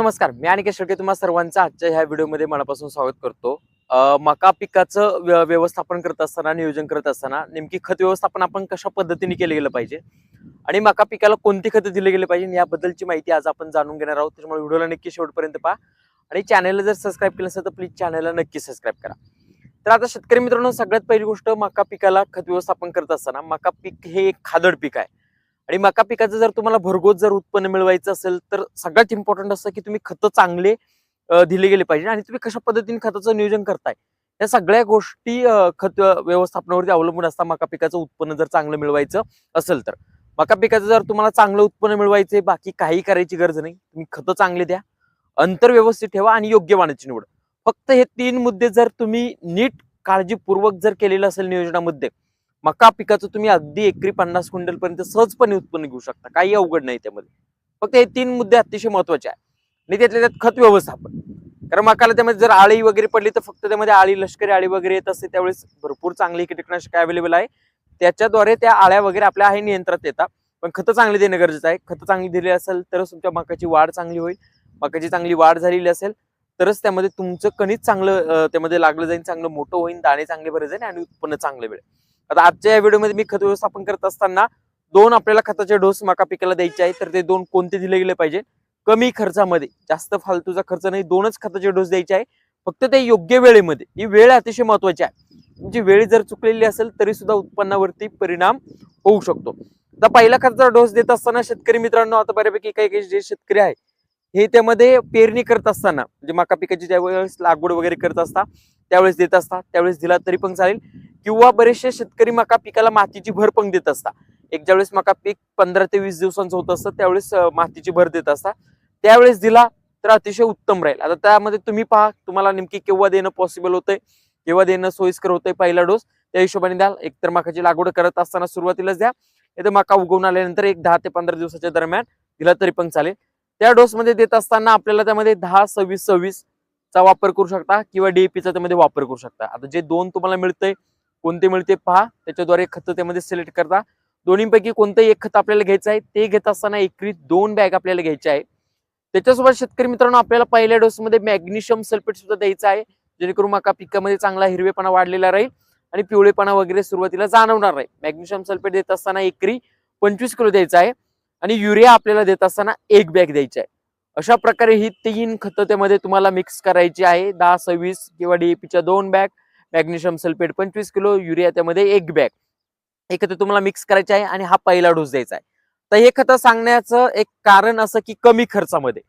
नमस्कार मी आणि शेळके तुम्हा सर्वांचं आजच्या ह्या व्हिडिओमध्ये मनापासून स्वागत करतो. मका पिकाचं व्यवस्थापन करत असताना नियोजन करत असताना नेमकी खत व्यवस्थापन आपण कशा पद्धतीने केलं गेलं पाहिजे? आणि मका पिकाला कोणती खतं दिली गेली पाहिजे? याबद्दलची माहिती आज आपण जाणून घेणार आहोत. त्याच्यामुळे व्हिडिओला नक्की शेवटपर्यंत पहा. आणि चॅनलला जर सबस्क्राईब केलं असेल तर प्लीज चॅनलला नक्की सबस्क्राईब करा. तर आता शेतकरी मित्रांनो सगळ्यात पहिली गोष्ट मका पिकाला खत व्यवस्थापन करत असताना मका पीक हे एक खादड पीक आहे. आणि मका पिकाचं जर तुम्हाला भरघोस जर उत्पन्न मिळवायचं असेल तर सगळ्यात इम्पॉर्टंट असतं की तुम्ही खतं चांगले दिले गेले पाहिजे आणि तुम्ही कशा पद्धतीने खताचं नियोजन करताय. या सगळ्या गोष्टी खत व्यवस्थापनावरती अवलंबून असतात मका पिकाचं उत्पन्न जर चांगलं मिळवायचं असेल तर. मका पिकाचं जर तुम्हाला चांगलं उत्पन्न मिळवायचंय बाकी काही करायची गरज नाही. तुम्ही खतं चांगले द्या अंतर व्यवस्थित ठेवा आणि योग्य वाणाची निवड. फक्त हे तीन मुद्दे जर तुम्ही नीट काळजीपूर्वक जर केलेलं असेल नियोजनामध्ये मका पिकाचं तुम्ही अगदी एकरी पन्नास क्विंटल पर्यंत सहजपणे उत्पन्न घेऊ शकता. काही अवघड नाही त्यामध्ये. फक्त हे तीन मुद्दे अतिशय महत्त्वाचे आहे आणि त्यातल्या त्यात खत व्यवस्थापन. कारण मकाला त्यामध्ये जर आळी वगैरे पडली तर फक्त त्यामध्ये आळी लष्करी आळी वगैरे येत असते त्यावेळेस भरपूर चांगली कीटकनाशक अवेलेबल आहे. त्याच्याद्वारे त्या आळ्या वगैरे आपल्या आहे नियंत्रणात येतात. पण खतं चांगली देणं गरजेचं आहे. खतं चांगली दिली असेल तरच तुमच्या मकाची वाढ चांगली होईल. मकाची चांगली वाढ झालेली असेल तरच त्यामध्ये तुमचं कणीच चांगलं त्यामध्ये लागलं जाईल चांगलं मोठं होईल दाणे चांगले भरे जाईल आणि उत्पन्न चांगलं मिळेल. आता आजच्या या व्हिडिओमध्ये मी खत व्यवस्थापन करत असताना दोन आपल्याला खताचे डोस मका पिकाला द्यायचे आहे तर ते दोन कोणते दिले गेले पाहिजे? कमी खर्चामध्ये जास्त फालतूचा खर्च नाही दोनच खताचे डोस द्यायचे आहे. फक्त ते योग्य वेळेमध्ये ही वेळ अतिशय महत्वाची आहे. तुमची वेळ जर चुकलेली असेल तरी सुद्धा उत्पन्नावरती परिणाम होऊ शकतो. आता पहिला खताचा डोस देत असताना शेतकरी मित्रांनो आता बऱ्यापैकी काही काही जे शेतकरी आहे हे त्यामध्ये पेरणी करत असताना म्हणजे मका पिकाची ज्यावेळेस लागवड वगैरे करत असता त्यावेळेस देत असता त्यावेळेस दिला तरी पण चालेल. किंवा बरेचसे शेतकरी मका पिकाला मातीची भर पण देत असता एक ज्यावेळेस मका पीक पंधरा ते वीस दिवसांचं होत असतं त्यावेळेस मातीची भर देत असता त्यावेळेस दिला तर अतिशय उत्तम राहील. आता त्यामध्ये तुम्ही पहा तुम्हाला नेमकी केव्हा देणं पॉसिबल होतंय केव्हा देणं सोयीस्कर होतंय पहिला डोस त्या हिशोबाने द्याल. एकतर मकाची लागवड करत असताना सुरुवातीलाच द्या. नाही मका उगवून आल्यानंतर एक दहा ते पंधरा दिवसाच्या दरम्यान दिला तरी पण चालेल. त्या डोस मध्ये देत असताना आपल्याला त्यामध्ये दहा सव्वीस सव्वीस चा वापर करू शकता किंवा डीएपीचा त्यामध्ये वापर करू शकता. आता जे दोन तुम्हाला मिळतंय कोणते मिळते पहा. त्याच्याद्वारे खत त्यामध्ये सिलेक्ट करता. दोन्हीपैकी कोणतंही एक खत आपल्याला घ्यायचं आहे ते घेत असताना एकरी दोन बॅग आपल्याला घ्यायचे आहे. त्याच्यासोबत शेतकरी मित्रांनो आपल्याला पहिल्या डोसमध्ये मॅग्नेशियम सल्फेट सुद्धा द्यायचं आहे. जेणेकरून मका पिकामध्ये चांगला हिरवेपणा वाढलेला राहील आणि पिवळेपणा वगैरे सुरुवातीला जाणवणार नाही. मॅग्नेशियम सल्फेट देत असताना एकरी पंचवीस किलो द्यायचा आहे आणि युरिया आपल्याला देत असताना एक बॅग द्यायची आहे. अशा प्रकारे ही तीन खतं त्यामध्ये तुम्हाला मिक्स करायची आहे. दहा सव्वीस किंवा डीएपीच्या दोन बॅग मॅग्नेशियम सल्फेट पंचवीस किलो युरिया त्यामध्ये एक बॅग. हे खत तुम्हाला मिक्स करायचे आहे आणि हा पहिला डोस द्यायचा आहे. तर हे खतं सांगण्याचं एक कारण असं की कमी खर्चामध्ये.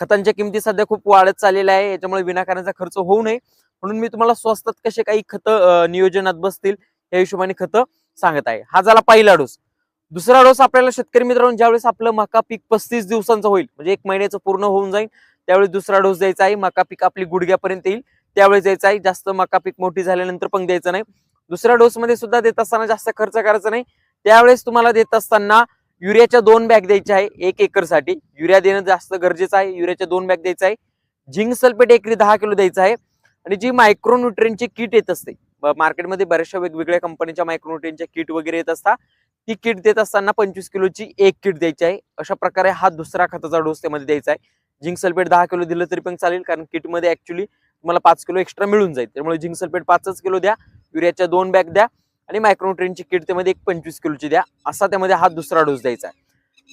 खतांच्या किमती सध्या खूप वाढत चाललेल्या आहे याच्यामुळे विनाकारांचा खर्च होऊ नये. म्हणून मी तुम्हाला स्वस्तात कसे काही खतं नियोजनात बसतील या हिशोबाने खतं सांगत आहे. हा झाला पहिला डोस दुसरा डोस आपल्याला शेतकरी मित्रांनो ज्यावेळेस आपलं मका पीक पस्तीस दिवसांचं होईल म्हणजे एक महिन्याचं पूर्ण होऊन जाईल त्यावेळेस दुसरा डोस द्यायचा आहे. मका पीक आपली गुडघ्यापर्यंत येईल. त्यावेळेस द्यायचा आहे. जास्त मका पीक मोठी झाल्यानंतर पण द्यायचं नाही. दुसऱ्या डोसमध्ये सुद्धा देत असताना जास्त खर्च करायचा नाही. त्यावेळेस तुम्हाला देत असताना युरियाच्या दोन बॅग द्यायच्या आहे एक एकरसाठी. युरिया देणं जास्त गरजेचं आहे. युरियाच्या दोन बॅग द्यायचा आहे. झिंक सल्फेट एकरी दहा किलो द्यायचं आहे. आणि जी मायक्रोन्युट्रियनची किट येत असते मार्केटमध्ये बऱ्याचशा वेगवेगळ्या कंपनीच्या मायक्रोन्युट्रियनच्या किट वगैरे येत असतात. ती किट देत असताना पंचवीस किलोची एक किट द्यायची आहे. अशा प्रकारे हा दुसरा खताचा डोस त्यामध्ये द्यायचा आहे. झिंक सल्फेट दहा किलो दिलं तरी पण चालेल कारण किटमध्ये ऍक्च्युली तुम्हाला पाच किलो एक्स्ट्रा मिळून जाईल. त्यामुळे झिंक सल्फेट पाचच किलो द्या युरियाच्या दोन बॅग द्या आणि मायक्रोन्युट्रेनची किट त्यामध्ये एक पंचवीस किलोची द्या. असा त्यामध्ये हा दुसरा डोस द्यायचा आहे.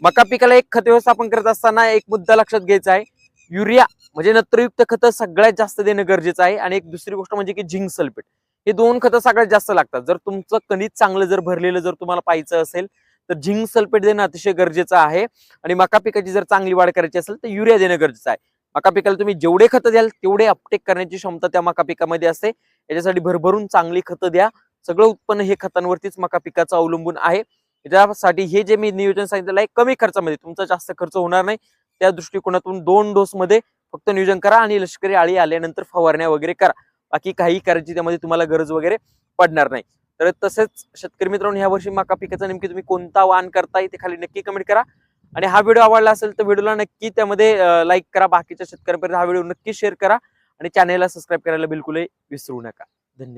मका पिकाला एक खत व्यवस्थापन करत असताना एक मुद्दा लक्षात घ्यायचा आहे. युरिया म्हणजे नत्रयुक्त खतं सगळ्यात जास्त देणं गरजेचं आहे आणि एक दुसरी गोष्ट म्हणजे की झिंक सल्फेट हे दोन खतं सगळ्यात जास्त लागतात. जर तुमचं कणित चांगलं जर भरलेलं जर तुम्हाला पाहायचं असेल तर झिंक सल्फेट देणं अतिशय गरजेचं आहे आणि मका पिकाची जर चांगली वाढ करायची असेल तर युरिया देणं गरजेचं आहे. मका पिकाला तुम्ही जेवढे खतं द्याल तेवढे अपटेक करण्याची क्षमता त्या मका पिकामध्ये असते. याच्यासाठी भरभरून चांगली खतं द्या. सगळं उत्पन्न हे खतांवरतीच मका पिकाचं अवलंबून आहे. त्यासाठी हे जे मी नियोजन सांगितलेलं आहे कमी खर्चामध्ये तुमचा जास्त खर्च होणार नाही. त्या दृष्टिकोनातून दोन डोसमध्ये फक्त नियोजन करा आणि लष्करी आळी आल्यानंतर फवारण्या वगैरे करा. बाकी काही करायची त्यामध्ये तुम्हाला गरज वगैरे पडणार नाही. तर तसेच शेतकरी मित्रांनो ह्या वर्षी मका पिकाचा नेमकी तुम्ही कोणता वाण करताय ते खाली नक्की कमेंट करा. आणि हा व्हिडिओ आवडला असेल तर व्हिडिओला नक्की त्यामध्ये लाईक करा बाकीच्या शेतकऱ्यांपर्यंत हा व्हिडिओ नक्की शेअर करा आणि चॅनेलला सबस्क्राईब करायला बिलकुलही विसरू नका. धन्यवाद.